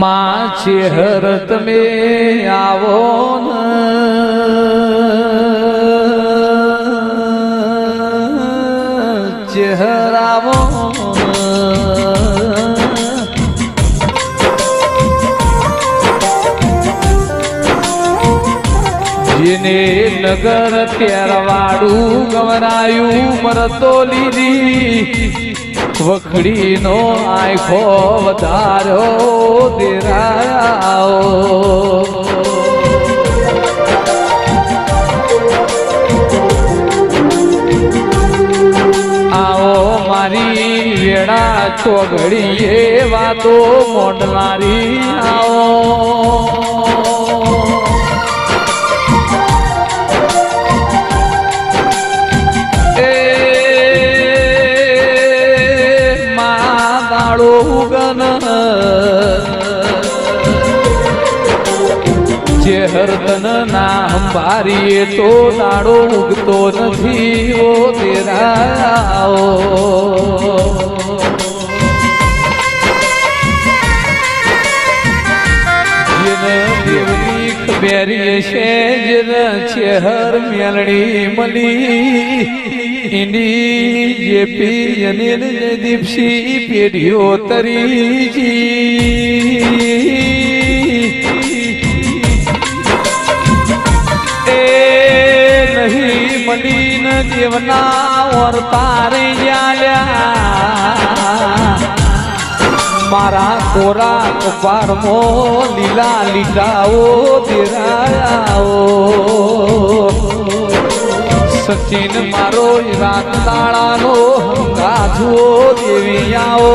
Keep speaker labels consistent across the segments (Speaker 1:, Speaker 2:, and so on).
Speaker 1: માં હરત તમે આવો ન. જેને નગર પહેરવાડું ગવરાયું મરતો લીધી વખડીનો આંખો વધારો મારી વેળા ચોઘડીએ વાતો મોડલારી આવો. ઉગન ચેહર તન ના અંબારીએ તો દાડો ઉગતો નથી ઓ તેરાઓ. દેવની ખબેરી છે, હર મેલડી મળી ઇની જે પી અનિલ દીપસી પેઢીઓ તરી એ નહીં મલીન દેવના તારે જાલ્યા મારા કોરા કપારમો લીલા લીટાઓ દેરાયાઓ. સચિન મારો રાતાળાનો ગાજવો દેવી આવો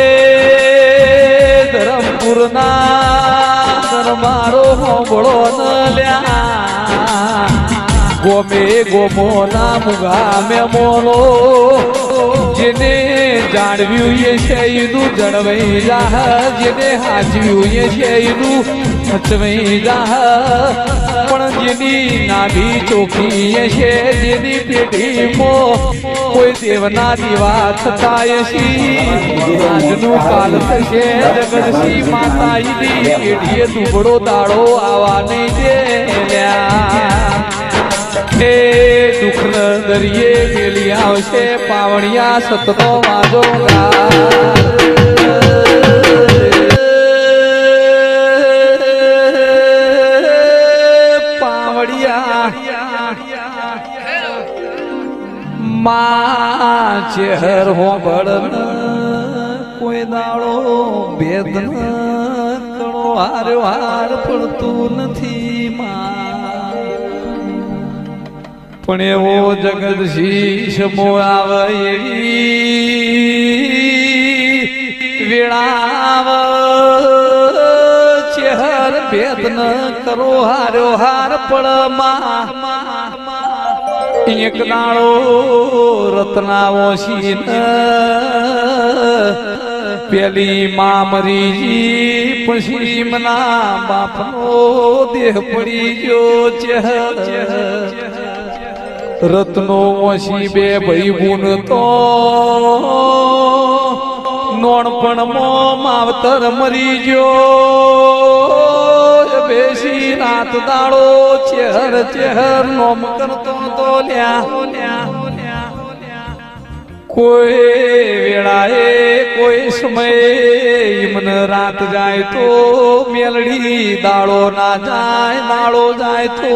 Speaker 1: એ ધરમપુરના ધરમારો હોબળો ન લ્યા. ગોમે ગોમો નામ ગામે મોલો. જેને જાણવ્યું એ શહીદું જણવૈ જાહ. જેને હાજવ્યું એ શહીદું હચવાઈ જાહ. પણ જેની નાભી ચોખી છે, જેની પેઢીમાં કોઈ દેવના દીવા થતા આજનું કાલ થશે જગતસિંહ માતાજીની પેઢીએ દુબળો દાડો આવા નહીં દે એ દુઃખ દરિયે મેલી આવશે, પાવણિયા સતતો વાજો માં ચેહર હોબળ કોઈ દાડો ભેદ કણો હાર હાર પડતું નથી માં. પણ એવો જગત શીશ મોળાવ એવી વેળાવ. ચેહર ભેદ ન કરો હાર્યો હાર પડ એક દાડો રત્નાવો સીન. પેલી માં મરીજી પછી મના બાપનો દેહ પડી ગયો. ચેહર રત્નો ઓછી બે ભાઈ બુન તો નોણપણ માવતર મરી ગયો. બેસી રાત દાડો ચેહર ચેહર નોમ કરતો તો લ્યા. કોઈ વેળાએ કોઈ સમયે મન રાત જાય તો મેલડી દાળો ના જાય દાળો જાય તો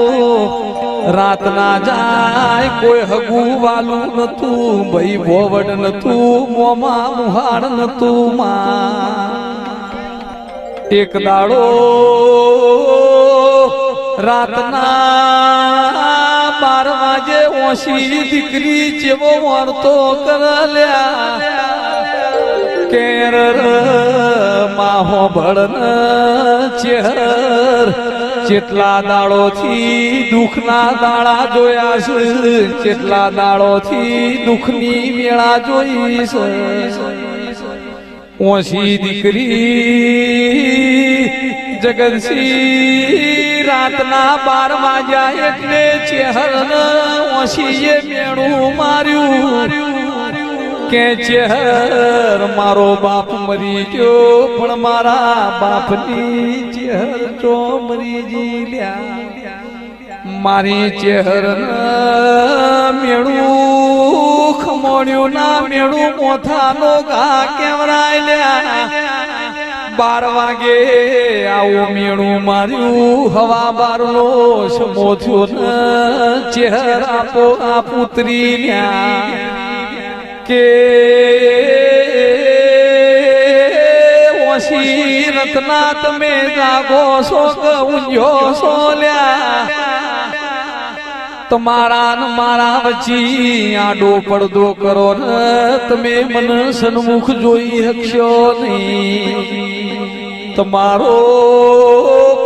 Speaker 1: રાત ના જાય. કોઈ હગું વાલું નતું, ભાઈ ભોવડ નતું, મોમાં મુહાડ નતું માં. એક દાડો રાતના ઓછી દીકરી જેવો વર્તો કરલ્યા. કેર માહો ભળન ચેહર. જેટલા દાડો થી દુઃખના દાડા જોયા છે, જેટલા દાડો થી દુઃખની વેળા જોઈ છે. ઓછી દીકરી જગતસિંહ રાતના બાર વાગ્યા એટલે ચેહર ઓશીએ મેળું માર્યું કે ચેહર મારો બાપ મરી ગયો પણ મારા બાપની ચેહર ચો મરી જીલ્યા મારી ચેહર મેળું ખમોડ્યું ના મેળું મોથાનો ઘા કેવરાય બાર વાગે આવું મેળું માર્યું હવા બારનો સમો થયો ને ચેહર આ પુત્રી લ્યા કે ઓસી રત્ના તમે જાગો છો કે છો લ્યા તમારા ને મારા વચ્ચી આડો પડદો કરો ને તમે મને સન્મુખ જોઈ શકશો નહીં. તમારો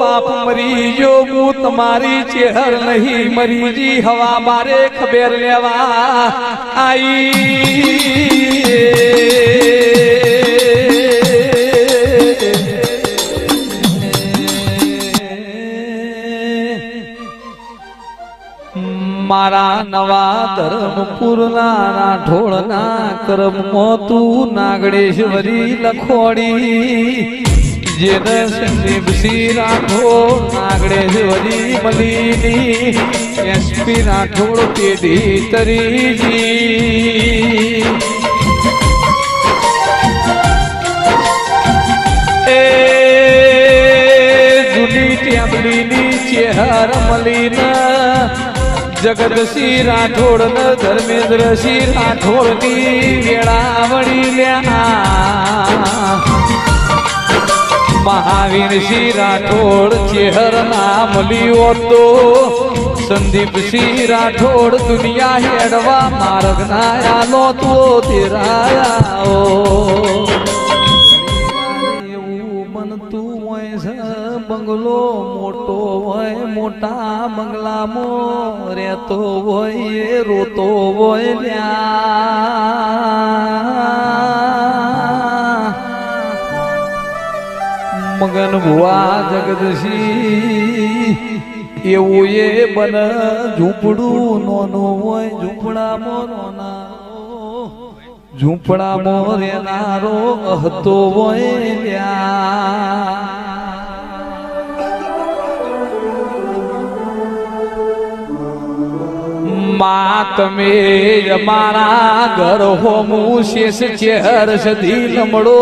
Speaker 1: પાપ મરી જો હું તમારી ચેહર નહીં. મરી જી હવા મારે ખબેર લેવા આઈ. મારા નવા ધર્મ પૂરના ઢોળના કર્મ તું નાગડેશ્વરી લખોડી. જેને સંદીપસિંહ રાઠોડ નાગડેશ્વરી મલીની. એસપી રાઠોડ પેઢી તરીજી. એ જૂની ટેબલીની ચેહર મલીના. જગતસિંહ રાઠોડ ન ધર્મેન્દ્રસિંહ રાઠોડની વેળાવણી લ્યા મહાવીરસિંહ રાઠોડ ચેહર નામ લીઓ તો સંદીપસિંહ રાઠોડ દુનિયા હેડવા માર્ગ ના આલો તો તેરાયા બનતું હોય છે, બંગલો મોટો હોય, મોટા બંગલામાં રહેતો હોય, એ રોતો હોય મગન ભુવા જગદશી, એવું એ બન ઝૂંપડું નોનું હોય, ઝૂંપડામાં રોના મોરે નારો હતો માં તમે અમારા ઘર હોમું શેષ ચેહર સધી લમડો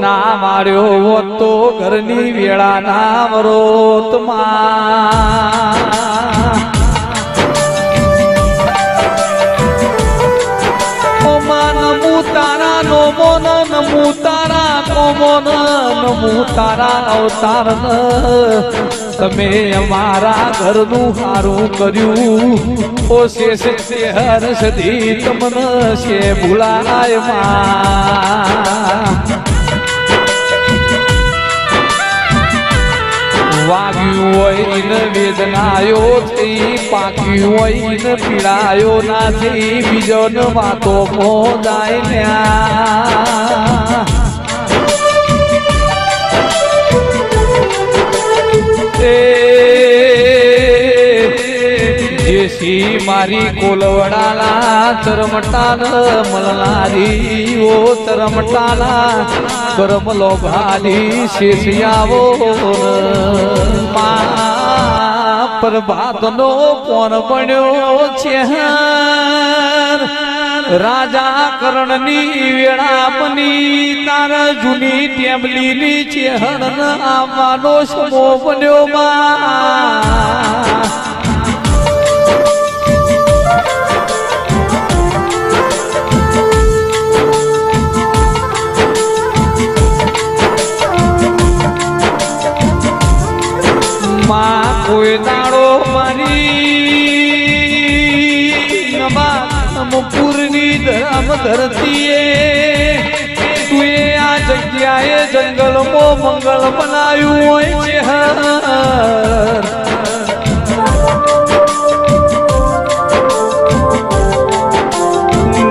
Speaker 1: ના માર્યો હોત તો ઘરની વેળા ના વરોતમાં નમુ તારા કોમોન ન તારા અવતાર તમે અમારા ઘરનું હારું કર્યું. ઓ શેષ છે હર્ષ સદી તમને છે ભૂલાયમાં. વાગ્યું વેદનાયો થઈ, પાક્યું હોય ને પીડાયો ના થઈ બીજો ને મોદાય મારી કોલવડાલા તરમટાલ મલનારી ઓ તરમટાલા કરમ લોભાલી શેષિયાવો પ્રભાતનો પોન બન્યો છે? રાજા કરણની વેળાપની તાર જૂની ટેબલીની ચેહણ આવવાનો સમો બન્યો માં માં કોઈ દાડો મારી. નમાપુરની ધરમ ધરતીએ. તું આ જગ્યાએ જંગલમાં મંગળ બનાવ્યું હોય છે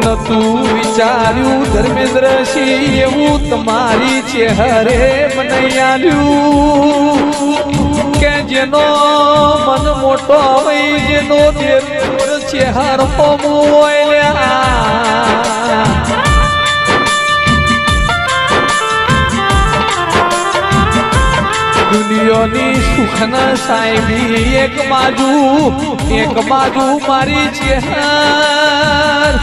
Speaker 1: નતું વિચાર્યું ધર્મેન્દ્ર છી એવું તમારી ચહેરે મને આલ્યું. કે જેનો મન મોટો હોય, જેનો દેર ચહેરો મોલ્યા દુનિયાની સુખના સાહેબી એક બાજુ એક બાજુ મારી ચેહર.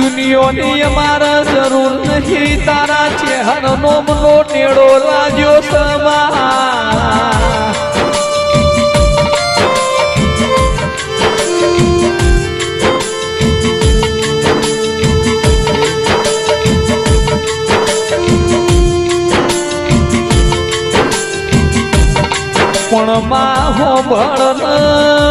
Speaker 1: દુનિયાની અમારા જરૂર નથી, તારા ચેહર નો મનો નેડો લાગ્યો સમા પણ માં હો ઓ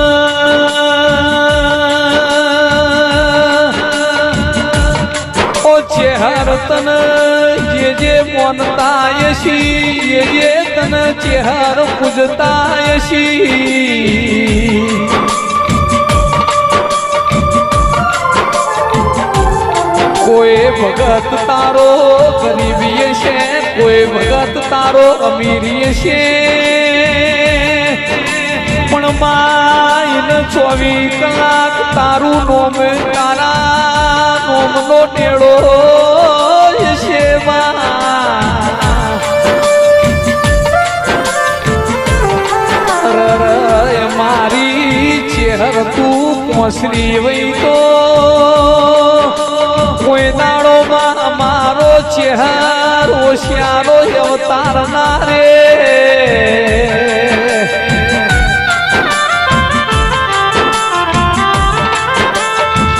Speaker 1: યશી તન ચેહર પૂજતા યશી કોઈ ભગત તારો ગરીબી છે કોઈ ભગત તારો અમીરી છે પણ માઈન ચોવી કલાક તારું નોમ તારા નોમનો ટેડો તું વૈકો, કોઈ દાડો માં અમારો ચેહર ઓશિયારો અવતાર રે.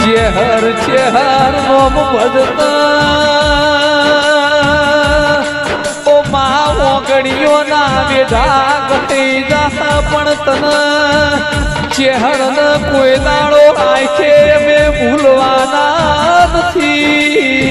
Speaker 1: ચેહર ચેહર નોમ ભજતા ઓ મા ઓગણીઓ ના વેધા ગતી જા પણ તન. ચહેરન કોઈ દાડો આંખે મેં ભૂલવાના નથી.